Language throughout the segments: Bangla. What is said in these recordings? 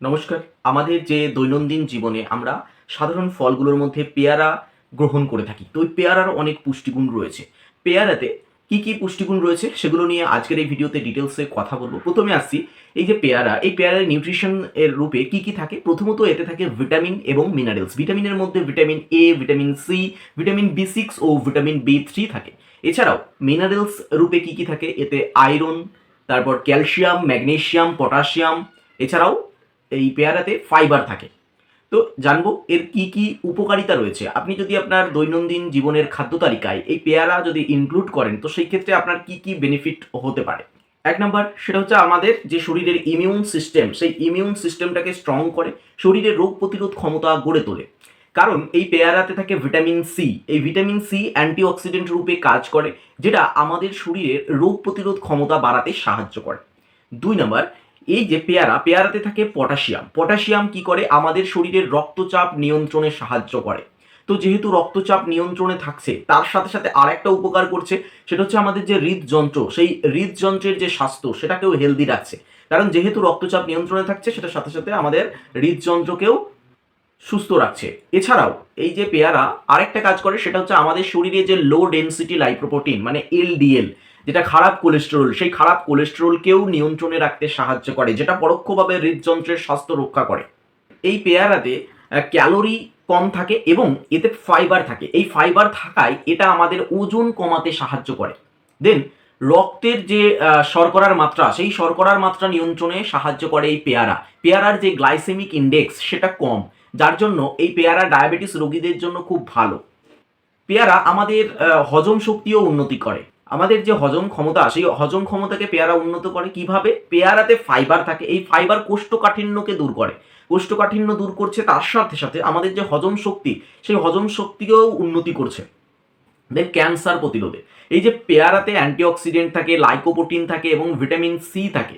নমস্কার। আমাদের যে দৈনন্দিন জীবনে আমরা সাধারণ ফলগুলোর মধ্যে পেয়ারা গ্রহণ করে থাকি, তো ওই পেয়ারার অনেক পুষ্টিগুণ রয়েছে। পেয়ারাতে কি কি পুষ্টিগুণ রয়েছে সেগুলো নিয়ে আজকের এই ভিডিওতে ডিটেলসে কথা বলব। প্রথমে আসছি, এই যে পেয়ারা, এই পেয়ারার নিউট্রিশন এর রূপে কি কি থাকে? প্রথমত এতে থাকে ভিটামিন এবং মিনারেলস ভিটামিনের মধ্যে vitamin A vitamin C vitamin B six O vitamin B three থাকে। এছাড়াও মিনারেলস রূপে কি কি থাকে? এতে আয়রন তারপর ক্যালসিয়াম ম্যাগনেশিয়াম পটাশিয়াম এছাড়াও এই পেয়ারাতে ফাইবার থাকে। তো জানব এর কি কি উপকারিতা রয়েছে? আপনি যদি আপনার দৈনন্দিন জীবনের খাদ্য তালিকায় এই পেয়ারা যদি ইনক্লুড করেন, তো সেই ক্ষেত্রে আপনার কি কি বেনিফিট হতে পারে? এক নাম্বার, সেটা হচ্ছে আমাদের যে শরীরের ইমিউন সিস্টেম সেই ইমিউন সিস্টেমটাকে স্ট্রং করে শরীরের রোগ প্রতিরোধ ক্ষমতা গড়ে তোলে। কারণ এই পেয়ারাতে থাকে ভিটামিন সি এই ভিটামিন সি অ্যান্টিঅক্সিডেন্ট রূপে কাজ করে, যেটা আমাদের শরীরের রোগ প্রতিরোধ ক্ষমতা বাড়াতে সাহায্য করে। দুই নাম্বার এই যে পেয়ারা, পেয়ারাতে থাকে পটাশিয়াম। পটাশিয়াম কি করে? আমাদের শরীরের রক্তচাপ নিয়ন্ত্রণে সাহায্য করে। তো যেহেতু রক্তচাপ নিয়ন্ত্রণে থাকছে, তার সাথে সাথে আরেকটা উপকার করছে, সেটা হচ্ছে আমাদের যে হৃদযন্ত্র, সেই হৃদযন্ত্রের যে স্বাস্থ্য, সেটাকেও হেলদি রাখছে। কারণ যেহেতু রক্তচাপ নিয়ন্ত্রণে থাকছে সেটার সাথে সাথে আমাদের হৃদযন্ত্রকেও সুস্থ রাখছে। এছাড়াও, এই যে পেয়ারা আরেকটা কাজ করে, সেটা হচ্ছে আমাদের শরীরে যে লো ডেন্সিটি লাইপ্রোপ্রোটিন মানে এলডিএল যেটা খারাপ কোলেস্টেরল সেই খারাপ কোলেস্টেরলকেও নিয়ন্ত্রণে রাখতে সাহায্য করে, যেটা পরোক্ষভাবে হৃদযন্ত্রের স্বাস্থ্য রক্ষা করে। এই পেয়ারাতে ক্যালোরি কম থাকে এবং এতে ফাইবার থাকে। এই ফাইবার থাকায় এটা আমাদের ওজন কমাতে সাহায্য করে। দেন রক্তের যে শর্করার মাত্রা, সেই শর্করার মাত্রা নিয়ন্ত্রণে সাহায্য করে এই পেয়ারা। পেয়ারার যে গ্লাইসেমিক ইন্ডেক্স সেটা কম। যার জন্য এই পেয়ারা ডায়াবেটিস রোগীদের জন্য খুব ভালো। পেয়ারা আমাদের হজম শক্তিও উন্নতি করে। আমাদের যে হজম ক্ষমতা, সেই হজম ক্ষমতাকে পেয়ারা উন্নত করে কীভাবে? পেয়ারাতে ফাইবার থাকে। এই ফাইবার কোষ্ঠকাঠিন্যকে দূর করে। কোষ্ঠকাঠিন্য দূর করছে তার সাথে সাথে আমাদের যে হজম শক্তি, সেই হজম শক্তিকেও উন্নতি করছে। দেন ক্যান্সার প্রতিরোধে। এই যে পেয়ারাতে অ্যান্টিঅক্সিডেন্ট থাকে লাইকোপ্রোটিন থাকে এবং ভিটামিন সি থাকে,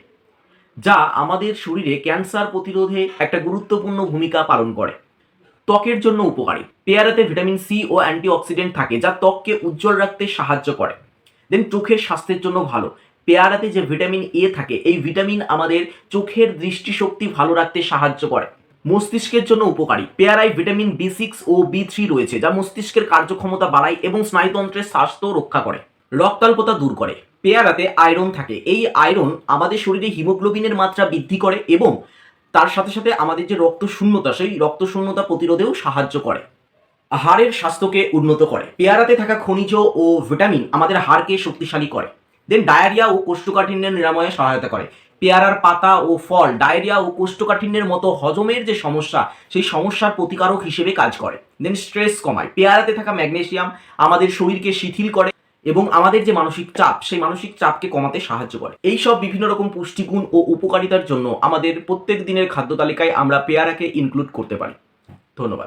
যা আমাদের শরীরে ক্যান্সার প্রতিরোধে একটা গুরুত্বপূর্ণ ভূমিকা পালন করে। ত্বকের জন্য উপকারী। পেয়ারাতে ভিটামিন সি ও অ্যান্টিঅক্সিডেন্ট থাকে, যা ত্বককে উজ্জ্বল রাখতে সাহায্য করে। দেন চোখের স্বাস্থ্যের জন্য ভালো। পেয়ারাতে যে ভিটামিন এ থাকে, এই ভিটামিন আমাদের চোখের দৃষ্টিশক্তি ভালো রাখতে সাহায্য করে। মস্তিষ্কের জন্য উপকারী। পেয়ারায় ভিটামিন বি সিক্স ও বি থ্রি রয়েছে, যা মস্তিষ্কের কার্যক্ষমতা বাড়ায় এবং স্নায়ুতন্ত্রের স্বাস্থ্য রক্ষা করে। রক্তাল্পতা দূর করে। পেয়ারাতে আয়রন থাকে। এই আয়রন আমাদের শরীরে হিমোগ্লোবিনের মাত্রা বৃদ্ধি করে এবং তার সাথে সাথে আমাদের যে রক্ত শূন্যতা সেই রক্ত শূন্যতা প্রতিরোধেও সাহায্য করে। হাড়ের স্বাস্থ্যকে উন্নত করে। পেয়ারাতে থাকা খনিজ ও ভিটামিন আমাদের হাড়কে শক্তিশালী করে। দেন ডায়রিয়া ও কোষ্ঠকাঠিন্যের নিরাময়ে সহায়তা করে। পেয়ারার পাতা ও ফল ডায়রিয়া ও কোষ্ঠকাঠিন্যের মতো হজমের যে সমস্যা, সেই সমস্যার প্রতিকারক হিসেবে কাজ করে। দেন স্ট্রেস কমায়। পেয়ারাতে থাকা ম্যাগনেশিয়াম আমাদের শরীরকে শিথিল করে এবং আমাদের যে মানসিক চাপ, সেই মানসিক চাপকে কমাতে সাহায্য করে। এই সব বিভিন্ন রকম পুষ্টিগুণ ও উপকারিতার জন্য আমাদের প্রত্যেক দিনের খাদ্য তালিকায় আমরা পেয়ারাকে ইনক্লুড করতে পারি। ধন্যবাদ।